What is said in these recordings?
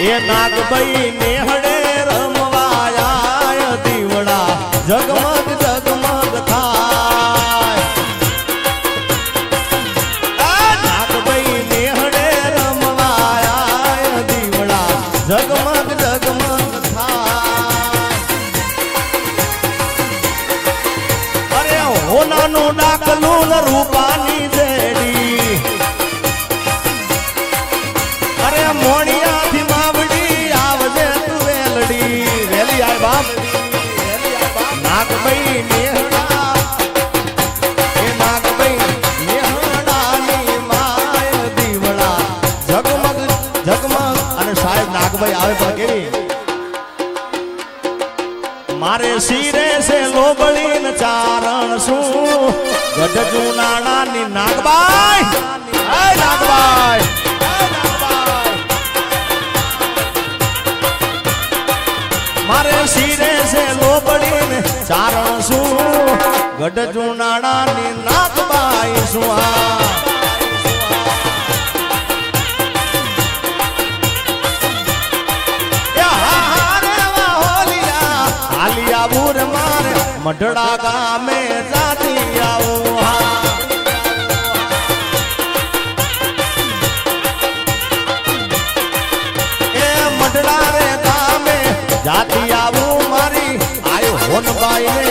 એ નાગભાઈ નેહડે રમવાયા દીવડા. જગમગ જગમગ થાય. નાગભાઈ નેહડે રમવાયા દીવડા. જગમગ જગમગ થાય. અરે હોનાનું ડાકલું રૂપાની દેડી નાગભાઈ આવે કેવી મારે શિરે છે લોબળી ને ચારણ શું? ગઢ જુનાણાની નાગબાઈ. નાગબાઈ. મારે શિરે છે લોબળી ને ચારણ શું? ગઢ જુનાણાની નાગબાઈ શું મઢડા ગામે જાતી આવો હા. એ મઢડા રે ગામે જાતી આવું મારી. આયો હોનબાઈ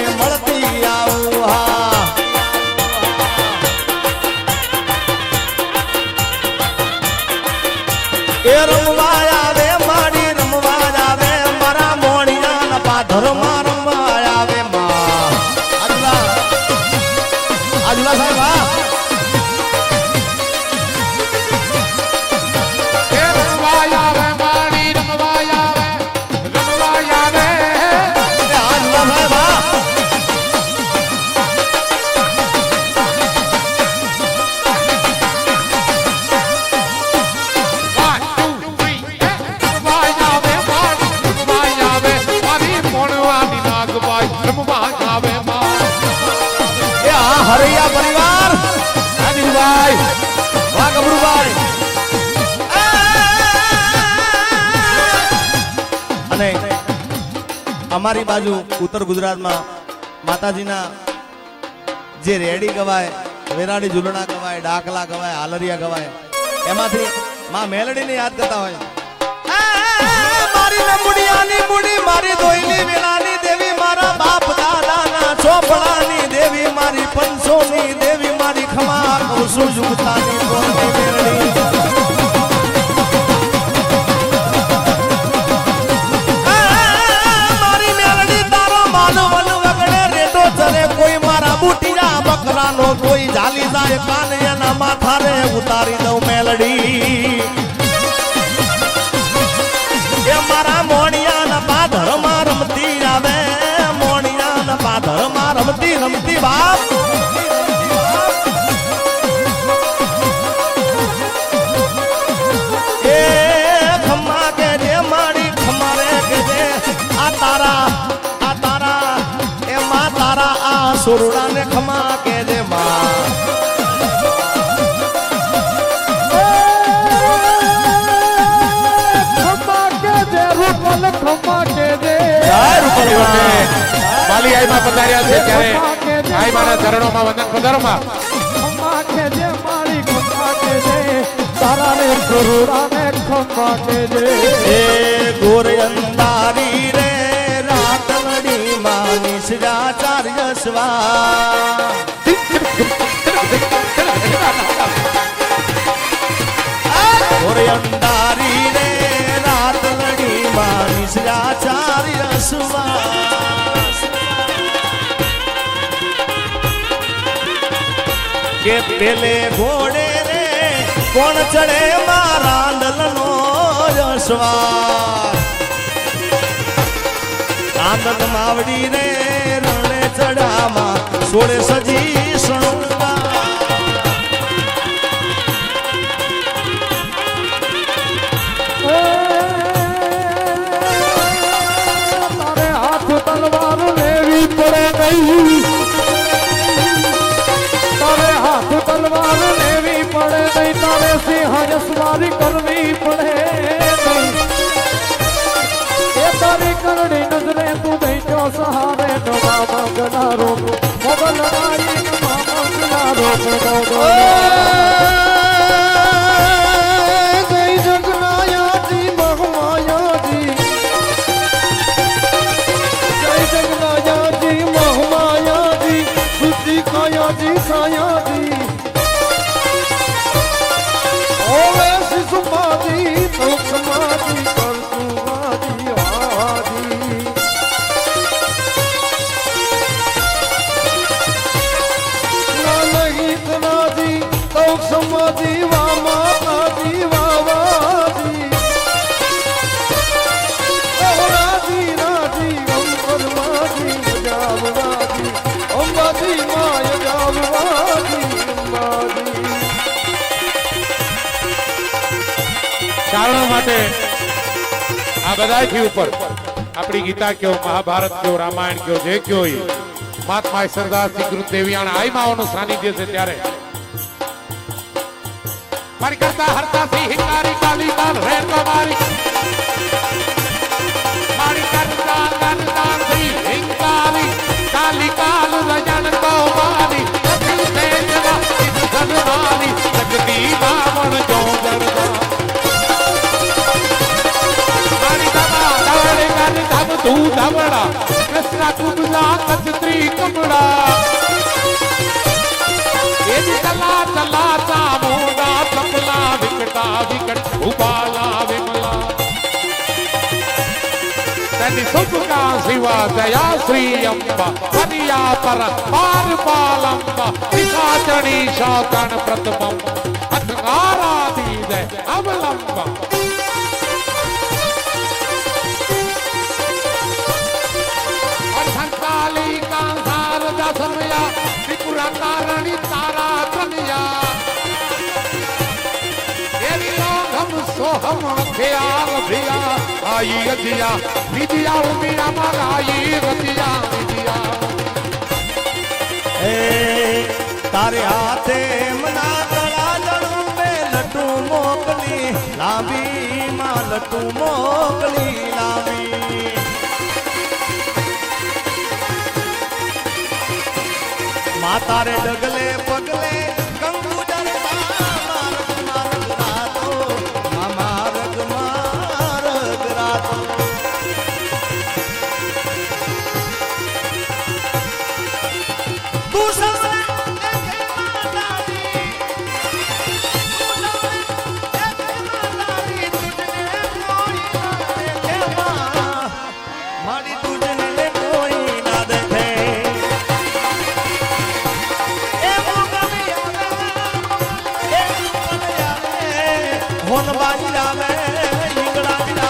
આજલા અમારી બાજુ ઉત્તર ગુજરાતમાં માતાજીના જે રેડી ગવાય વેરાડી ઝૂલણા ગવાય, ડાકલા ગવાય, હાલરિયા ગવાય, એમાંથી માં મેલડીને યાદ કરતા હોય. મારી નમુડિયાની મુડી, મારી દોઈલી વેળાની દેવી, મારા બાપ દાદાના ચોપડાની દેવી, મારી પંચોની દેવી, મારી ખમા કૌસુ જુગતાની બોલતી મેલડી. કાને એના માથારે ઉતારી દઉં મેલડી. માલી આઈમાં પધાર્યા છે ત્યારે આઈમાના ચરણોમાં વંદન પધારોમાં. ખમ્મા કે જે મારી ખમ્મા કે જે તારા ને કરુણા ને ખમ્મા કે જે. એ ગોર અંધારી રે રાતવડી માની શ્રાચાર્ય સ્વા અંધારી રે રાતવડી માની શ્રાચાર્ય સ્વા કે પેલે ઘોડે રે, કોણ ચડે મારા આંદલનો યશવાર આનંદ માવડી રે, રણે ચડામાં સોળે સજી શણગાર. તારે હાથ તલવાર લેવી પડે નહીં. તારે સિંહ સ્વારી કરવી પડે એ તારી કરડી નજરે તું દઈ સહારે નવા માંગનારો ચારણો માટે આ બધાથી ઉપર આપણી ગીતા કયો, મહાભારત કયો, રામાયણ કયો, જે કયો મહાત્મા સરદારસિંહ ગુરુ દેવિયાણા આઈ માઓનું સાનિધ્ય છે ત્યારે. મારી કરતા હરતા સિંહ હિંકારી કાલી કાલ મારી મારી कृष्णा कुबला कचत्री कुबड़ा चला चला चामोड़ा चपला विकटा, विकट, उबाला, विमला। तनि सुभ शिवा दया श्री अम्बा परिया पर पार पालम्बा निशाचणी शातन प्रतमम अधकारा दीद अवलम्बा કારણી તારા લોહમ સોહમ અખિયાર ભિયા આઈ ઉમિયા રતિયા વિદ્યા એ તારે હાથે મના તળા જણું બે લટું મોકલી લાંબી માં લટું મોકલી લાંબી માતારે ડગલે પગલે કંકુ હોન બાજી આવે હિંગડા બી